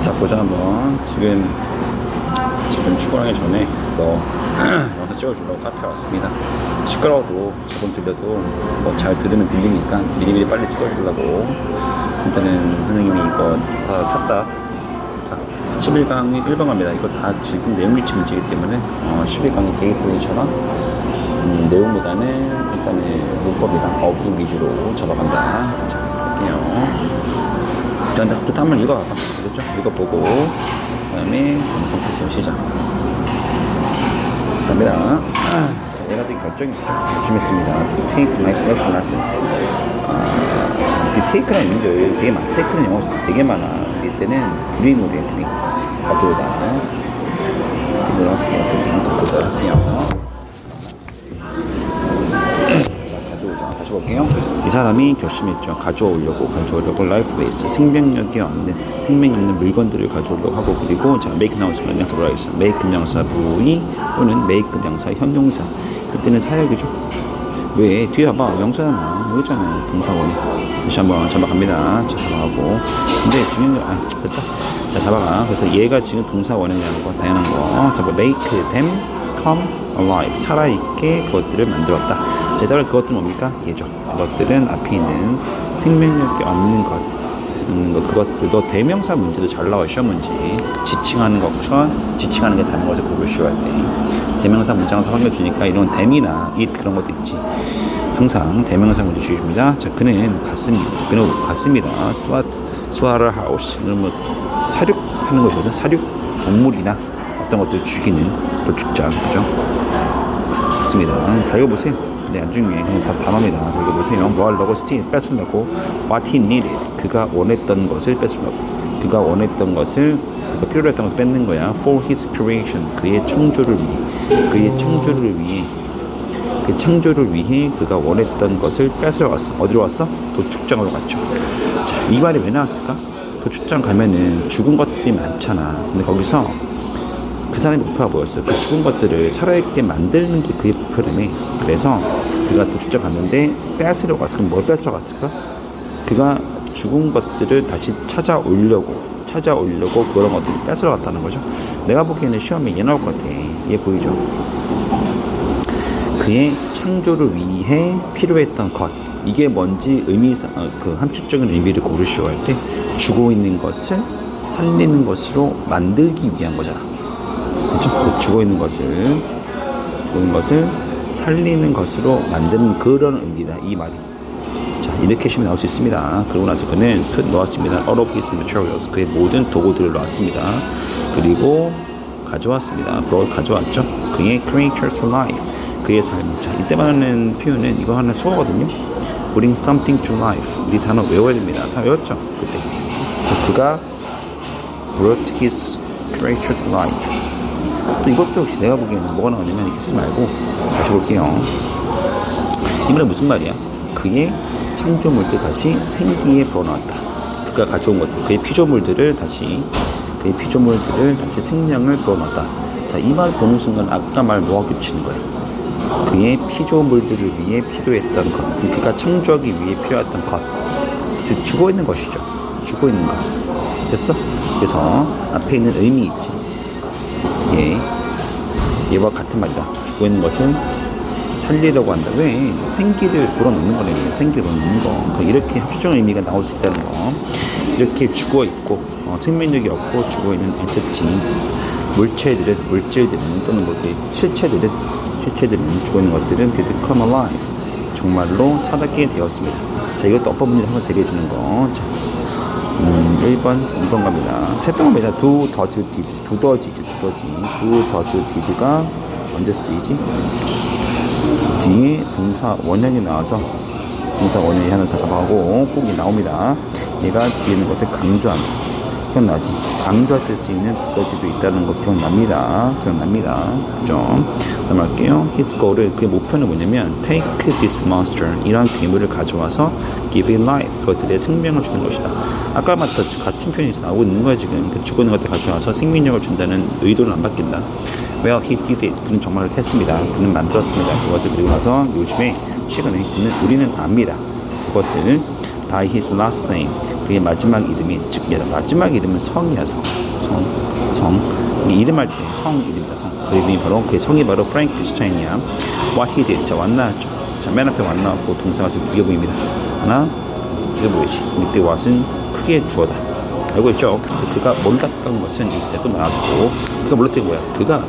자 보자 한번. 지금 지금 출근하기 전에 뭐 영상 찍어주려고 카페 왔습니다. 시끄러워도 저번 들려도 뭐 잘 들으면 들리니까 미리미리 빨리 찍어주려고. 일단은 선생님이 이거 다 찼다. 자 11강이 1번 갑니다. 이거 다 지금 내용 위치 문제이기 때문에 어, 11강이 데이트웨이처럼 음, 내용보다는 일단은 문법이랑 어휘 위주로 잡아간다. 자 볼게요 일단 부터 한번 읽어봐봐. 그렇죠? 읽어보고, 그 다음에 영상 뜻을 시작. 자입니다. 아, 자, 네 가지 결정이 있죠. 결심했습니다. To take my first lessons. 아, 자, 이 take라는 의미들 되게 많아. take는 영어에서 되게 많아. 이때는 bring. 가져오다. 이렇게 가져오다. 그냥. 자, 가져오자. 다시 볼게요. 이 사람이 결심했죠. 가져오려고, 가져오려고 라이프 베이스, 생명력이 없는, 생명이 없는 물건들을 가져오려고 하고, 그리고 자, make 나우스 명사 뭐라 했어? make 명사 부위 또는 make 명사 현동사. 이때는 사역이죠. 왜? 뒤에 봐봐. 명사잖아. 여기 있잖아. 동사원이. 다시 한번 잡아갑니다. 자, 잡아가고. 근데 중요한 거, 아, 됐다. 자, 잡아가. 그래서 얘가 지금 동사원이라는 거, 당연한 거. 잡아, make them come alive. 살아있게 그것들을 만들었다. 자, 따라 그것들은 뭡니까? 얘죠. 그것들은 앞에 있는 생명력이 없는 것. 음, 뭐 그것들, 너 대명사 문제도 잘 나와, 시험 문제. 지칭하는 것처럼, 지칭하는 게 다른 것을 고를 시할 때. 대명사 문장에서 확률 주니까 이런 댐이나 잇 그런 것도 있지. 항상 대명사 문제 주십니다. 자, 그는 갔습니다. 그는 갔습니다. 스와, 스와르 하우스. 그러면 사육하는 것이거든. 사육, 동물이나 어떤 것들 죽이는 도축장. 그죠? 맞습니다. 다 읽어보세요. 네, 안 중요해. 그냥 다 담합니다. 다 읽어보세요. 뭐 하려고 스틸 뺏으려고 what he needed. 그가 원했던 것을 뺏으려고. 그가 원했던 것을 그가 필요했던 것을 뺏는 거야. for his creation. 그의 창조를 위해. 그의 창조를 위해. 그 창조를 위해 그가 원했던 것을 뺏으러 갔어. 어디로 갔어? 도축장으로 갔죠. 자, 이 말이 왜 나왔을까? 도축장 가면은 죽은 것들이 많잖아. 근데 거기서 그 사람의 목표가 뭐였어요? 그 죽은 것들을 살아있게 만드는 게 그의 목표라며. 그래서 그가 또 출장 갔는데 뺏으러 갔어. 그럼 뭘 뺏으러 갔을까? 그가 죽은 것들을 다시 찾아오려고, 찾아오려고 그런 것들을 뺏으러 갔다는 거죠. 내가 보기에는 시험에 얘 나올 것 같아. 얘 보이죠? 그의 창조를 위해 필요했던 것. 이게 뭔지 의미, 어, 그 함축적인 의미를 고르시오 할때 죽어 있는 것을 살리는 것으로 만들기 위한 거잖아. 죽어 있는 것을 죽어 있는 것을 살리는 것으로 만드는 그런 의미다 이 말이. 자 이렇게 시면 나올 수 있습니다. 그러고 나서 그는 put 넣었습니다. all of his materials 그의 모든 도구들을 넣었습니다. 그리고 가져왔습니다. brought 가져왔죠. 그의 creatures to life 그의 삶. 자 이때만 하는 표현은 이거 하나 수어거든요. bring something to life 우리 단어 외워야 됩니다. 다 외웠죠 그때. 그래서 그가 brought his creature to life. 또 이것도 역시 내가 보기에는 뭐가 나오냐면 이렇게 쓰지 말고 다시 볼게요. 이 말은 무슨 말이야? 그의 창조물들 다시 생기에 불어넣었다. 그가 가져온 것들, 그의 피조물들을 다시 그의 피조물들을 다시 생명을 불어넣었다. 자, 이 말 보는 순간 아까 말 뭐가 겹치는 거야? 그의 피조물들을 위해 필요했던 것, 그가 창조하기 위해 필요했던 것, 즉 죽어 있는 것이죠. 죽어 있는 것. 됐어? 그래서 앞에 있는 의미 있지. 예, 얘와 같은 말이다. 죽어 있는 것은 살리려고 한다. 왜? 생기를 불어넣는 거네. 생기를 불어넣는 거. 그 이렇게 합주적 의미가 나올 수 있다는 거. 이렇게 죽어 있고, 어, 생명력이 없고 죽어 있는 엔티티, 물체들은, 물질들은, 또는 뭐 이렇게 실체들은, 실체들은, 죽어 있는 것들은 become alive. 정말로 살아게 되었습니다. 자, 이것도 문제를 한번 대리해 주는 거. 자, 음, 1번, 2번 갑니다. 채동입니다. 두 더즈 디드, 두 더지지, 두 더지. 두 더즈 디드가 언제 쓰이지? 뒤에 동사 원형이 나와서 동사 원형이 하나 다 잡아가고 꼭이 나옵니다. 얘가 뒤에 있는 것을 강조합니다. 기억나지? 강조할 때 쓰이는 두더지도 있다는 거 기억납니다. 기억납니다. 좀 넘어갈게요. His goal을 그의 목표는 뭐냐면 take this monster 이런 괴물을 가져와서 give it life 그것들의 생명을 주는 것이다. 아까 맞다 같은 표현이 나오고 있는 거야 지금 그 있는 것들 가져와서 생명력을 준다는 의도는 안 바뀐다. Well, he did it. 그는 정말 했습니다. 그는 만들었습니다. 그것을 그리고 나서 요즘에 최근에 그는 우리는 압니다. 그것을 by his last name 그의 마지막 이름이 즉 마지막 이름은 성이야 성. 성. 성. 이 이름할 때 성 이름이자 성. 그 이름이 바로 그의 성이 바로 프랭크 슈타인이야. What he did. 자 완나왔죠. 자맨 앞에 완나왔고 동사가 지금 두 개 보입니다. 하나 이게 뭐지? 이때 what은 크게 주어다. 알고 있죠? 그가 몰랐던 것은 이 스텝도 나왔고 그가 몰랐던 게 뭐야? 그가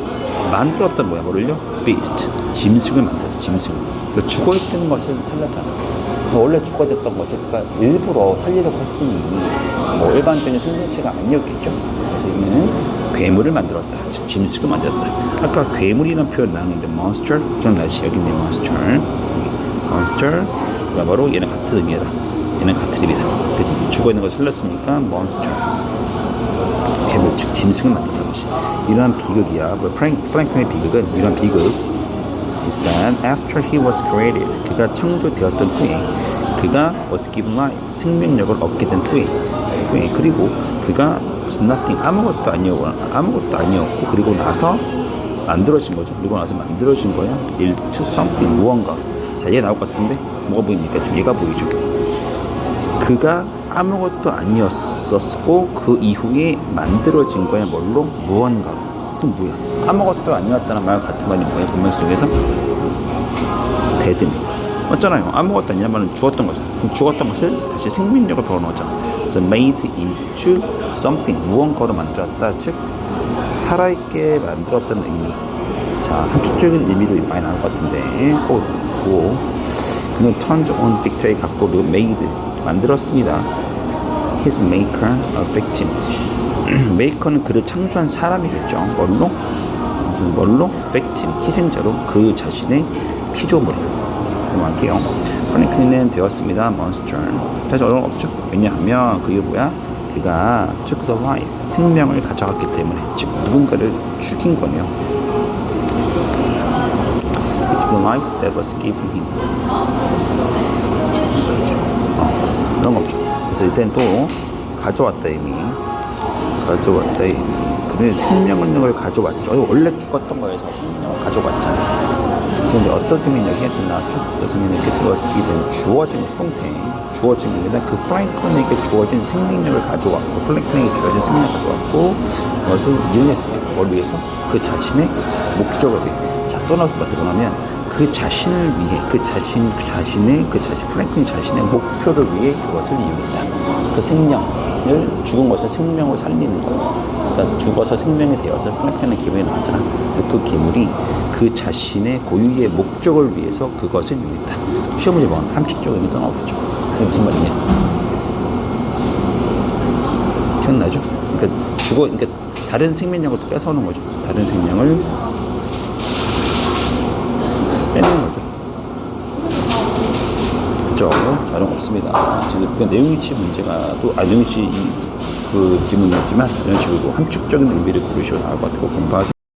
만들었던 뭐야? 뭐를요? beast. 짐승을 만들었어. 짐승. 그 죽어있던 것을 살렸잖아. 원래 죽어졌던 것을 그가 일부러 살리려고 했으니 뭐 일반적인 생명체가 아니었겠죠. 그래서 이는 괴물을 만들었다. 즉, 짐승을 만들었다. 아까 괴물이라는 표현 나왔는데 monster 기억나시? 여기 있네 monster. monster. 가 바로 얘는 같은 의미다. 얘는 같은 의미다. 그래서 죽어있는 것을 살렸으니까 monster. 괴물 즉 짐승을 만들었다는 것이 이러한 비극이야. 뭐 프랭, 프랭크의 비극은 이러한 비극 is that after he was created 그가 창조되었던 후에 그가 was given life 생명력을 얻게 된 후에 후에 그리고 그가 was nothing 아무것도 아니었고 아무것도 아니었고 그리고 나서 만들어진 거죠. 그리고 나서 만들어진 거야. 일 to something 무언가. 자, 얘 나올 것 같은데 뭐가 보이니까 지금 얘가 보이죠. 그가 아무것도 아니었었고 그 이후에 만들어진 거야 뭘로 무언가로 그럼 뭐야? 아무것도 아니었다는 말 같은 말이 뭐야? 본명 속에서? 데드미 맞잖아요? 아무것도 아니란 말은 죽었던 거잖아 그럼 죽었던 것을 다시 생명력을 불어넣었잖아 그래서 made into something 무언가로 만들었다. 즉 살아있게 만들었다는 의미. 자 한축적인 의미로 많이 나올 것 같은데. 꼭 보고. 그는 turned on victory 갖고 그 made 만들었습니다. His maker a victim. 메이커는 그를 창조한 사람이겠죠. 뭘로? 무슨 뭘로? victim. 희생자로 그 자신의 피조물로. 넘어갈게요. 프랭클린은 되었습니다. monster. 사실 어려운 거 없죠. 왜냐하면 그게 뭐야? 그가 took the life. 생명을 가져갔기 때문에. 즉, 누군가를 죽인 거네요. It took the life that was given him. 어, 그런 거 없죠. 그래서 일단 또 가져왔다 이미 가져왔다 그는 생명력을 가져왔죠. 원래 죽었던 거에서 생명력을 가져왔잖아. 그래서 어떤 생명력이 하여튼 나왔죠. 어떤 생명력이 들어왔을 때 주어진 수동태 주어진 겁니다. 그 프랭클린에게 주어진 생명력을 가져왔고 프랭클린에게 주어진 생명력을 가져왔고 그것을 이용했습니다. 뭘 위해서? 그 자신의 목적을 위해. 자 떠나서 보면 그 자신을 위해 그 자신 그 자신의 그 자신 프랭클린 자신의 목표를 위해 그것을 이용했다. 그 생명 을 죽은 것을 생명으로 살리는 거예요. 그러니까 죽어서 생명이 되어서 프랭클린의 기분이. 그래서 그 괴물이 그 자신의 고유의 목적을 위해서 그것을 이용했다. 시험 문제 보면 함축적 의미도 나오겠죠. 그게 무슨 말이냐? 기억나죠? 그러니까 죽어 그러니까 다른 생명력을 또 뺏어오는 거죠. 다른 생명을 빼는 거죠. 그죠? 자령 없습니다. 지금 그 내용일치 문제가 또, 아, 이- 그 지문이었지만 이런 식으로 함축적인 의미를 고르시고 나올 것 같고 공부하세요.